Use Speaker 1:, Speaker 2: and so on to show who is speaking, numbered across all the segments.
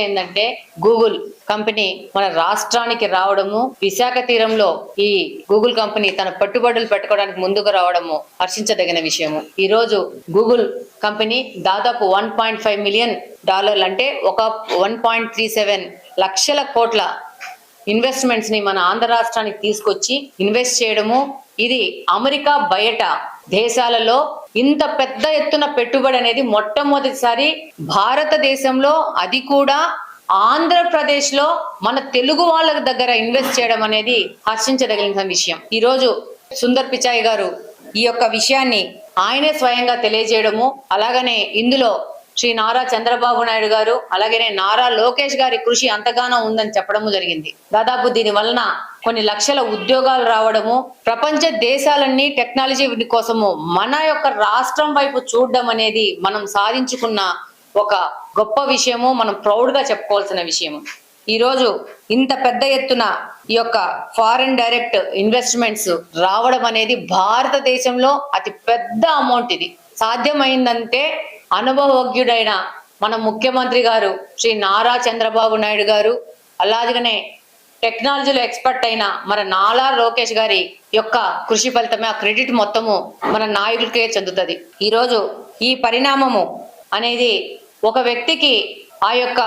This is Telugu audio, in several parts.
Speaker 1: ఏంటంటే గూగుల్ కంపెనీ మన రాష్ట్రానికి రావడము విశాఖ తీరంలో ఈ గూగుల్ కంపెనీ తన పెట్టుబడులు పెట్టుకోవడానికి ముందుకు రావడము హర్షించదగిన విషయము. ఈ రోజు గూగుల్ కంపెనీ దాదాపు వన్ పాయింట్ ఫైవ్ మిలియన్ డాలర్లు అంటే ఒక వన్ పాయింట్ త్రీ సెవెన్ లక్షల కోట్ల ఇన్వెస్ట్మెంట్స్ని మన ఆంధ్ర రాష్ట్రానికి తీసుకొచ్చి ఇన్వెస్ట్ చేయడము. ఇది అమెరికా బయట దేశాలలో ఇంత పెద్ద ఎత్తున పెట్టుబడి అనేది మొట్టమొదటిసారి భారతదేశంలో అది కూడా ఆంధ్రప్రదేశ్లో మన తెలుగు వాళ్ళ దగ్గర ఇన్వెస్ట్ చేయడం అనేది హర్షించదగిన విషయం. ఈ రోజు సుందర్ పిచాయ్ గారు ఈ యొక్క విషయాన్ని ఆయనే స్వయంగా తెలియజేయడము అలాగనే ఇందులో శ్రీ నారా చంద్రబాబు నాయుడు గారు అలాగనే నారా లోకేష్ గారి కృషి అంతగానో ఉందని చెప్పడము జరిగింది. దాదాపు దీని వలన కొన్ని లక్షల ఉద్యోగాలు రావడము ప్రపంచ దేశాలన్నీ టెక్నాలజీ కోసము మన యొక్క రాష్ట్రం వైపు చూడడం అనేది మనం సాధించుకున్న ఒక గొప్ప విషయము మనం ప్రౌడ్గా చెప్పుకోవాల్సిన విషయము. ఈరోజు ఇంత పెద్ద ఎత్తున ఈ యొక్క ఫారెన్ డైరెక్ట్ ఇన్వెస్ట్మెంట్స్ రావడం అనేది భారతదేశంలో అతి పెద్ద అమౌంట్ ఇది. సాధ్యమైందంటే అనుభవజ్ఞుడైన మన ముఖ్యమంత్రి గారు శ్రీ నారా చంద్రబాబు నాయుడు గారు అలాగనే టెక్నాలజీలో ఎక్స్పర్ట్ అయిన మన నాలా లోకేష్ గారి యొక్క కృషి ఫలితమే ఆ క్రెడిట్ మొత్తము మన నాయకులకే చెందుతుంది. ఈరోజు ఈ పరిణామము అనేది ఒక వ్యక్తికి ఆ యొక్క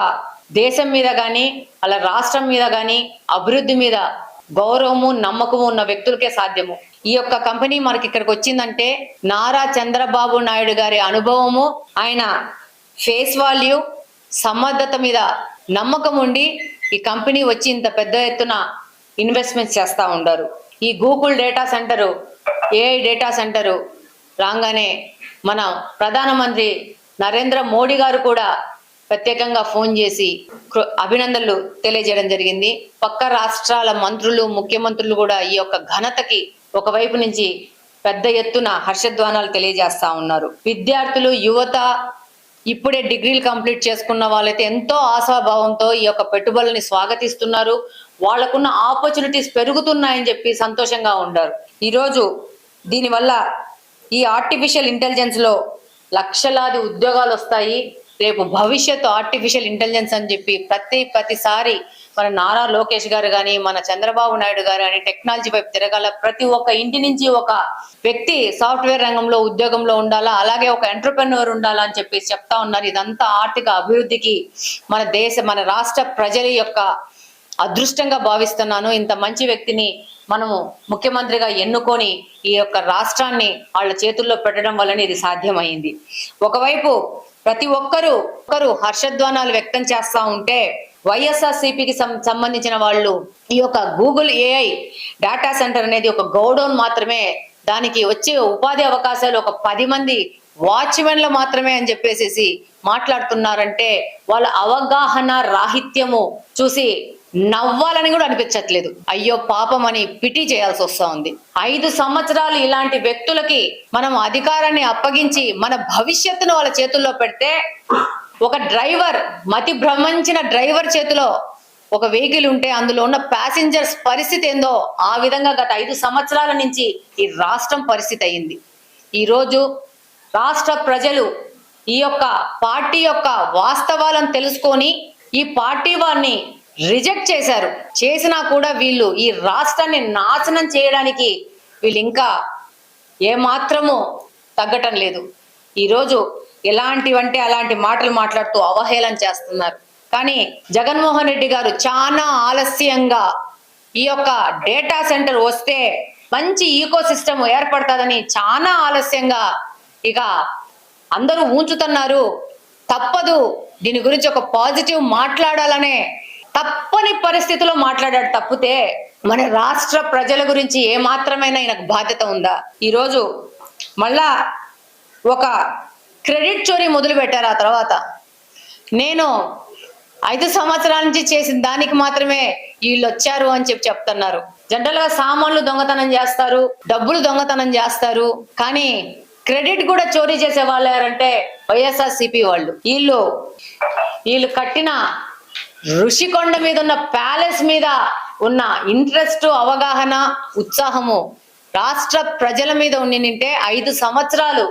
Speaker 1: దేశం మీద కానీ అలా రాష్ట్రం మీద కానీ అభివృద్ధి మీద గౌరవము నమ్మకము ఉన్న వ్యక్తులకే సాధ్యము. ఈ యొక్క కంపెనీ మనకి ఇక్కడికి వచ్చిందంటే నారా చంద్రబాబు నాయుడు గారి అనుభవము ఆయన ఫేస్ వాల్యూ సమర్థత మీద నమ్మకం ఉండి ఈ కంపెనీ వచ్చి ఇంత పెద్ద ఎత్తున ఇన్వెస్ట్మెంట్స్ చేస్తా ఉండారు. ఈ Google data center AI data center రాగానే మన ప్రధానమంత్రి నరేంద్ర మోడీ గారు కూడా ప్రత్యేకంగా ఫోన్ చేసి కృ- అభినందనలు తెలియజేయడం జరిగింది. పక్క రాష్ట్రాల మంత్రులు ముఖ్యమంత్రులు కూడా ఈ యొక్క ఘనతకి ఒకవైపు నుంచి పెద్ద ఎత్తున హర్షధ్వానాలు తెలియజేస్తా ఉన్నారు. విద్యార్థులు యువత ఇప్పుడే డిగ్రీలు కంప్లీట్ చేసుకున్న వాళ్ళైతే ఎంతో ఆశాభావంతో ఈ యొక్క పెట్టుబడుల్ని స్వాగతిస్తున్నారు. వాళ్ళకున్న ఆపర్చునిటీస్ పెరుగుతున్నాయని చెప్పి సంతోషంగా ఉన్నారు. ఈరోజు దీనివల్ల ఈ ఆర్టిఫిషియల్ ఇంటెలిజెన్స్లో లక్షలాది ఉద్యోగాలు వస్తాయి. రేపు భవిష్యత్తు ఆర్టిఫిషియల్ ఇంటెలిజెన్స్ అని చెప్పి ప్రతి ప్రతిసారి మన నారా లోకేష్ గారు కానీ మన చంద్రబాబు నాయుడు గారు కానీ టెక్నాలజీ వైపు తిరగాల ప్రతి ఒక్క ఇంటి నుంచి ఒక వ్యక్తి సాఫ్ట్వేర్ రంగంలో ఉద్యోగంలో ఉండాలా అలాగే ఒక ఎంటర్ప్రెన్యూర్ ఉండాలా అని చెప్పేసి చెప్తా ఉన్నారు. ఇదంతా ఆర్థిక అభివృద్ధికి మన దేశ మన రాష్ట్ర ప్రజల యొక్క అదృష్టంగా భావిస్తున్నాను. ఇంత మంచి వ్యక్తిని మనము ముఖ్యమంత్రిగా ఎన్నుకొని ఈ యొక్క రాష్ట్రాన్ని వాళ్ళ చేతుల్లో పెట్టడం వల్లనే ఇది సాధ్యమైంది. ఒకవైపు ప్రతి ఒక్కరూ ఒక్కరు హర్షధ్వానాలు వ్యక్తం చేస్తా ఉంటే వైఎస్ఆర్సీపీకి సంబంధించిన వాళ్ళు ఈ యొక్క గూగుల్ ఏఐ డేటా సెంటర్ అనేది ఒక గౌడౌన్ మాత్రమే దానికి వచ్చే ఉపాధి అవకాశాలు ఒక పది మంది వాచ్మెన్లు మాత్రమే అని చెప్పేసి మాట్లాడుతున్నారంటే వాళ్ళ అవగాహన రాహిత్యము చూసి నవ్వాలని కూడా అనిపించట్లేదు. అయ్యో పాపం అని పిటి చేయాల్సి వస్తా ఉంది. ఐదు సంవత్సరాలు ఇలాంటి వ్యక్తులకి మనం అధికారాన్ని అప్పగించి మన భవిష్యత్తును వాళ్ళ చేతుల్లో పెడితే ఒక డ్రైవర్ మతి భ్రమించిన డ్రైవర్ చేతిలో ఒక వెహికల్ ఉంటే అందులో ఉన్న ప్యాసింజర్స్ పరిస్థితి ఏందో ఆ విధంగా గత ఐదు సంవత్సరాల నుంచి ఈ రాష్ట్రం పరిస్థితి అయింది ఈరోజు రాష్ట్ర ప్రజలు ఈ యొక్క పార్టీ యొక్క వాస్తవాలను తెలుసుకొని ఈ పార్టీ వారిని రిజెక్ట్ చేశారు. చేసినా కూడా వీళ్ళు ఈ రాష్ట్రాన్ని నాశనం చేయడానికి వీళ్ళు ఇంకా ఏమాత్రము తగ్గటం లేదు. ఈరోజు ఎలాంటివంటే అలాంటి మాటలు మాట్లాడుతూ అవహేళన చేస్తున్నారు. కానీ జగన్మోహన్ రెడ్డి గారు చాలా ఆలస్యంగా ఈ యొక్క డేటా సెంటర్ వస్తే మంచి ఈకో సిస్టమ్ ఏర్పడుతుందని చాలా ఆలస్యంగా ఇక అందరూ ఉంచుతున్నారు తప్పదు దీని గురించి ఒక పాజిటివ్ మాట్లాడాలనే తప్పని పరిస్థితిలో మాట్లాడాడు తప్పితే మన రాష్ట్ర ప్రజల గురించి ఏ మాత్రమైనా ఈయనకు బాధ్యత ఉందా? ఈరోజు మళ్ళా ఒక క్రెడిట్ చోరీ మొదలు పెట్టారు ఆ తర్వాత. నేను ఐదు సంవత్సరాల నుంచి చేసిన దానికి మాత్రమే వీళ్ళు వచ్చారు అని చెప్పి చెప్తున్నారు. జనరల్గా సామాన్లు దొంగతనం చేస్తారు డబ్బులు దొంగతనం చేస్తారు కానీ క్రెడిట్ కూడా చోరీ చేసే వాళ్ళు ఎవరంటే వైఎస్ఆర్ సిపి వాళ్ళు. వీళ్ళు వీళ్ళు కట్టిన ఋషికొండ మీద ఉన్న ప్యాలెస్ మీద ఉన్న ఇంట్రెస్ట్ అవగాహన ఉత్సాహము రాష్ట్ర ప్రజల మీద ఉండినింటే ఐదు సంవత్సరాలు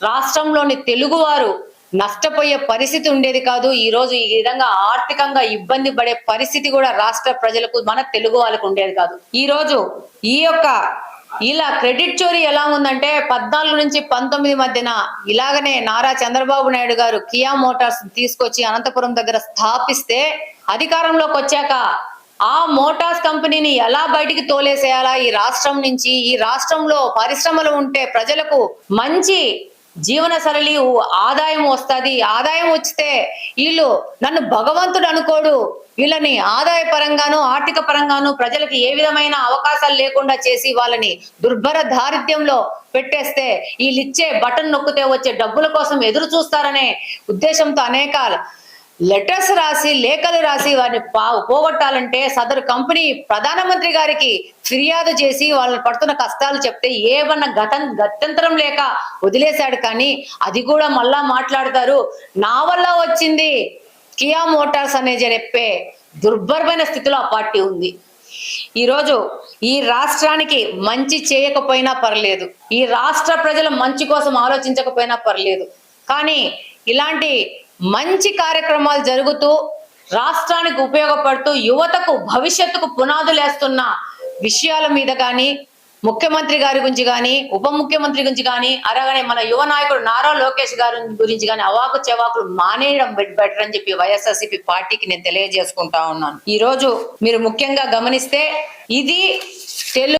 Speaker 1: రాష్ట్రంలోని తెలుగువారు నష్టపోయే పరిస్థితి ఉండేది కాదు. ఈ రోజు ఈ విధంగా ఆర్థికంగా ఇబ్బంది పడే పరిస్థితి కూడా రాష్ట్ర ప్రజలకు మన తెలుగు వాళ్ళకు ఉండేది కాదు. ఈ రోజు ఈ యొక్క ఇలా క్రెడిట్ చోరీ ఎలా ఉందంటే పద్నాలుగు నుంచి పంతొమ్మిది మధ్యన ఇలాగనే నారా చంద్రబాబు నాయుడు గారు కియా మోటార్స్ తీసుకొచ్చి అనంతపురం దగ్గర స్థాపిస్తే అధికారంలోకి వచ్చాక ఆ మోటార్స్ కంపెనీని ఎలా బయటికి తోలేసేయాలా? ఈ రాష్ట్రం నుంచి ఈ రాష్ట్రంలో పరిశ్రమలు ఉంటే ప్రజలకు మంచి జీవన సరళి ఆదాయం వస్తుంది. ఆదాయం వచ్చితే వీళ్ళు నన్ను భగవంతుడు అనుకోడు. వీళ్ళని ఆదాయ పరంగాను ఆర్థిక పరంగాను ప్రజలకు ఏ విధమైన అవకాశాలు లేకుండా చేసి వాళ్ళని దుర్భర దారిద్ర్యంలో పెట్టేస్తే వీళ్ళిచ్చే బటన్ నొక్కితే వచ్చే డబ్బుల కోసం ఎదురు చూస్తారనే ఉద్దేశంతో అనేక లెటర్స్ రాసి లేఖలు రాసి వారిని పా- పోగొట్టాలంటే సదరు కంపెనీ ప్రధానమంత్రి గారికి ఫిర్యాదు చేసి వాళ్ళని పడుతున్న కష్టాలు చెప్తే ఏమన్నా గతం గత్యంతరం లేక వదిలేశాడు కానీ అది కూడా మళ్ళా మాట్లాడతారు. నా వల్ల వచ్చింది. కియా మోటార్స్ అనే చెప్పే దుర్భరమైన స్థితిలో ఆ పార్టీ ఉంది. ఈరోజు ఈ రాష్ట్రానికి మంచి చేయకపోయినా పర్లేదు. ఈ రాష్ట్ర ప్రజల మంచి కోసం ఆలోచించకపోయినా పర్లేదు. కానీ ఇలాంటి మంచి కార్యక్రమాలు జరుగుతూ రాష్ట్రానికి ఉపయోగపడుతూ యువతకు భవిష్యత్తుకు పునాదులు వేస్తున్న విషయాల మీద కానీ ముఖ్యమంత్రి గారి గురించి కానీ ఉప ముఖ్యమంత్రి గురించి కానీ అలాగనే మన యువ నాయకుడు నారా లోకేష్ గారి గురించి కానీ అవాకు చెవాకులు మానేయడం బెటర్ అని చెప్పి వైఎస్ఆర్సీపీ పార్టీకి నేను తెలియజేసుకుంటా ఉన్నాను. ఈ రోజు మీరు ముఖ్యంగా గమనిస్తే ఇది తెలుగు